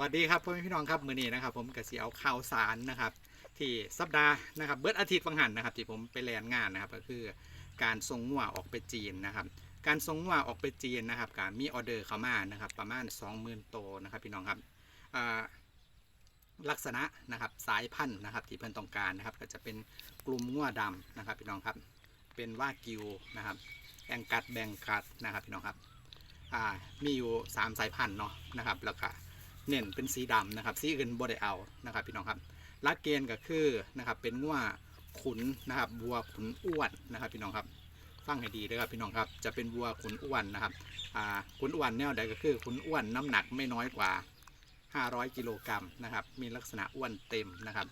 วัสดีครับพ่อแม่พี่น้องครับมือนี้นะครับ ผมกระเสียวข่าวสารนะครับ ที่สัปดาห์นะครับเบิร์ดอาทิตย์วังหันนะครับ ที่ผมไปแลนงานนะครับ ก็คือการส่งงัวออกไปจีนนะครับ การส่งงัวออกไปจีนนะครับการมีออเดอร์เข้ามานะครับ ประมาณ 20,000โตวนะครับ พี่น้องครับลักษณะนะครับสายพันธุ์นะครับ ที่เพิ่นต้องการนะครับ ก็จะเป็นกลุ่มงัวดำนะครับ พี่น้องครับ เป็นว่ากิวนะครับแองกัดแบงกัดนะครับพี่น้องครับมีอยู่สามสายพันธุ์เนาะนะครับแล้วก็ เน้นเป็นสีดำนะครับ สีอื่นบ่ได้เอานะครับ พี่น้องครับลักเกณฑ์ก็คือนะครับเป็นงัวขุนนะครับวัวขุนอ้วนนะครับ พี่น้องครับฟังให้ดีด้วยครับพี่น้องครับจะเป็นวัวขุนอ้วนนะครับอ่าขุนอ้วนแนวใดก็คือขุนอ้วนน้ำหนักไม่น้อยกว่า 500 กิโลกรัมนะครับ มีลักษณะอ้วนเต็มนะครับ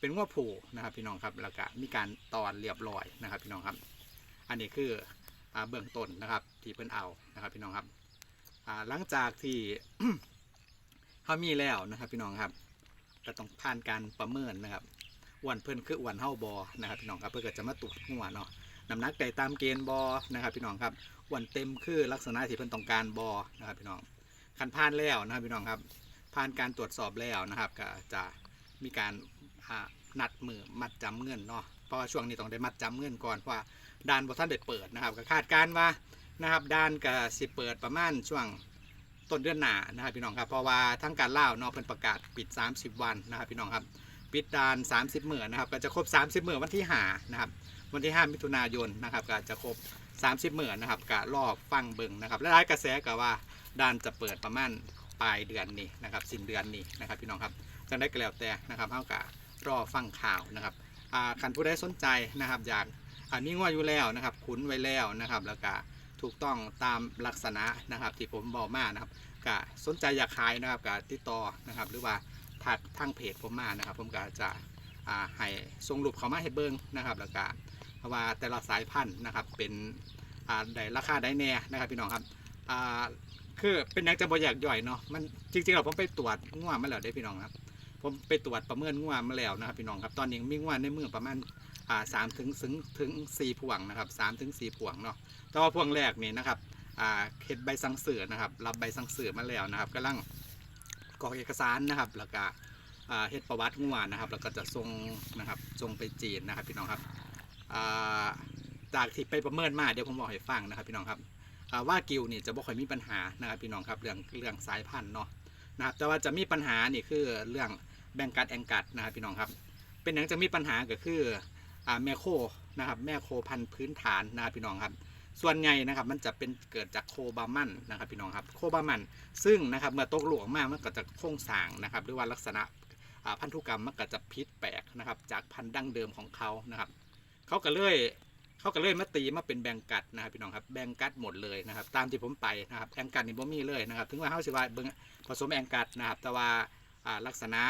เป็นงัวผูนะครับ พี่น้องครับแล้วก็มีการตอนเรียบร้อยนะครับ พี่น้องครับ อันนี้คืออ่าเบื้องต้นนะครับที่เพิ่นเอานะครับ พี่น้องครับอ่าหลังจากที่ เขามีแล้วนะครับ พี่น้องครับก็ต้องผ่านการประเมินนะครับอ้วนเพิ่นคืออ้วนเฮาบอนะครับพี่น้องครับเพื่อก็จะมาตรวจหัวเนาะน้ำหนักได้ตามเกณฑ์บอนะครับ พี่น้องครับอ้วนเต็มคือลักษณะที่เพิ่นต้องการบอนะครับพี่น้องคันผ่านแล้วนะครับพี่น้องครับ ผ่านการตรวจสอบแล้วนะครับ ก็จะมีการนัดมือมัดจำเงินเนาะเพราะว่าช่วงนี้ต้องได้มัดจำเงินก่อนเพราะว่าด่านบ่ท่านได้เปิดนะครับก็คาดการว่านะครับด่านก็สิเปิดประมาณช่วง ต้นเดือนหน้านะครับพี่น้องครับ เพราะว่าทั้งการเล่าเนาะเป็นประกาศปิด 30 วันนะครับพี่น้องครับ ปิดดาน 30 เมื่อนะครับ ก็จะครบ 30 เมื่อวันที่5นะครับ วันที่ 5 มิถุนายนนะครับ ก็จะครบ 30 เมื่อนะครับก็รอบฟังเบิงนะครับและรายกระแสก็ว่าดานจะเปิดประมาณปลายเดือนนี้นะครับสิ้นเดือนนี้นะครับพี่น้องครับจังได้ก็แล้วแต่นะครับเท่ากับรอฟังข่าวนะครับอ่าคันผู้ใดสนใจนะครับ อยากอ่ามีงวอยู่แล้วนะครับขุนไว้แล้วนะครับ แล้วก็ ถูกต้องตามลักษณะนะครับที่ผมบอกมานะครับก็สนใจอยากขายนะครับก็ติดต่อนะครับ หรือว่าทักทางเพจผมมานะครับ ผมก็จะอ่าให้ส่งรูปเขามาให้เบิ้งนะครับแล้วก็เพราะว่าแต่ละสายพันธุ์นะครับเป็นอ่าได้ราคาได้แน่นะครับพี่น้องครับอ่าคือเป็นนักจะบอยากย่อยเนาะมันจริงๆเราผมไปตรวจง่วงมาแล้วได้พี่น้องครับ ผมไปตรวจประเมินง่วมาแล้วนะครับพี่น้องครับตอนนี้มีง่วในมือประมาณอ่าสามถึงถึงถึงสี่พวงนะครับสามถึงสี่พวงเนาะแต่ว่าพวงแรกนี่นะครับอ่าเฮ็ดใบสั่งซื้อนะครับ รับใบสั่งซื้อมาแล้วนะครับกำลังกรอกเอกสารนะครับแล้วก็อ่าเฮ็ดประวัติงวนะครับ แล้วก็จะส่งนะครับส่งไปจีนนะครับพี่น้องครับอ่าจากที่ไปประเมินมาเดี๋ยวผมบอกให้ฟังนะครับพี่น้องครับว่ากิวนี่จะบ่ค่อยมีปัญหานะครับพี่น้องครับเรื่องเรื่องสายพันธุ์เนาะ นะครับแต่ว่าจะมีปัญหานี่คือเรื่องแบ่งกัดแองกัดนะครับพี่น้องครับ เป็นอย่างจะมีปัญหาก็คืออ่าแม่โคนะครับแม่โคพันธุ์พื้นฐานนะครับพี่น้องครับ ส่วนใหญ่นะครับมันจะเป็นเกิดจากโคบามันนะครับพี่น้องครับโคบามัน ซึ่งนะครับเมื่อตกหลวงมากมันก็จะโครงสางนะครับหรือว่าลักษณะพันธุกรรมมันก็จะพิษแปลกนะครับจากพันธุ์ดั้งเดิมของเขานะครับเขาก็เลย เขาก็เลยมาตีมาเป็นแบงกัดนะครับพี่น้องครับแบงกัดหมดเลยนะครับตามที่ผมไปนะครับแองกัดนี่บ่มีเลยนะครับถึงว่าเขาสิว่าเบิ่งผสมแองกัดนะครับแต่ว่าลักษณะ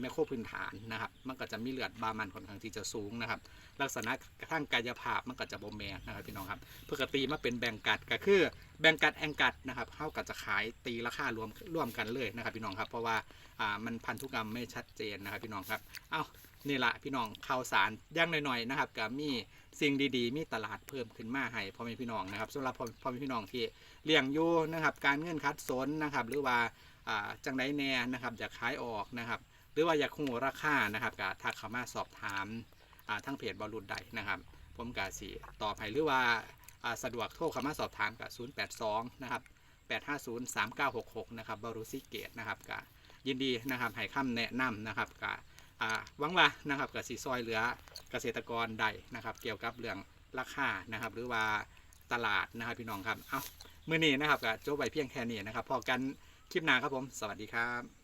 แมโครพื้นฐานนะครับมันก็จะมีเลือดบามันค่อนข้างที่จะสูงนะครับ ลักษณะทางกายภาพมันก็จะบ่แมนนะครับพี่น้องครับปกติมาเป็นแบ่งกัดก็คือแบ่งกัดแองกัดนะครับเข้ากับจะขายตีราคารวมร่วมกันเลยนะครับพี่น้องครับ เพราะว่ามันพันธุกรรมไม่ชัดเจนนะครับพี่น้องครับเอ้า นี่แหละพี่น้องข่าวสารย่างหน่อยๆนะครับก็มีสิ่งดีๆ มีตลาดเพิ่มขึ้นมาให้พ่อแม่พี่น้องนะครับสำหรับพ่อแม่พี่น้องที่เลี้ยงอยู่นะครับ การเงินคัดสนนะครับ หรือว่าจังไดแน่นะครับอยากขายออกนะครับ หรือว่าอยากหูราคานะครับก็ทักเข้ามาสอบถามอ่าทั้งเพจบอลลูนใดนะครับ ผมกาสีตอบให้หรือว่าสะดวกโทรเข้ามาสอบถามกับ082นะครับ850 3966นะครับบารุซิเกตนะครับกะยินดีนะครับให้คำแนะนำนะครับกะ อ่าหวังว่านะครับกับสีซอยเหลือเกษตรกรใดนะครับ เกี่ยวกับเรื่องราคานะครับ หรือว่าตลาดนะครับพี่น้องครับ เอามือนี้นะครับกับโจ้ใบเพียงแค่นี้นะครับพอกันคลิปหน้าครับผม สวัสดีครับ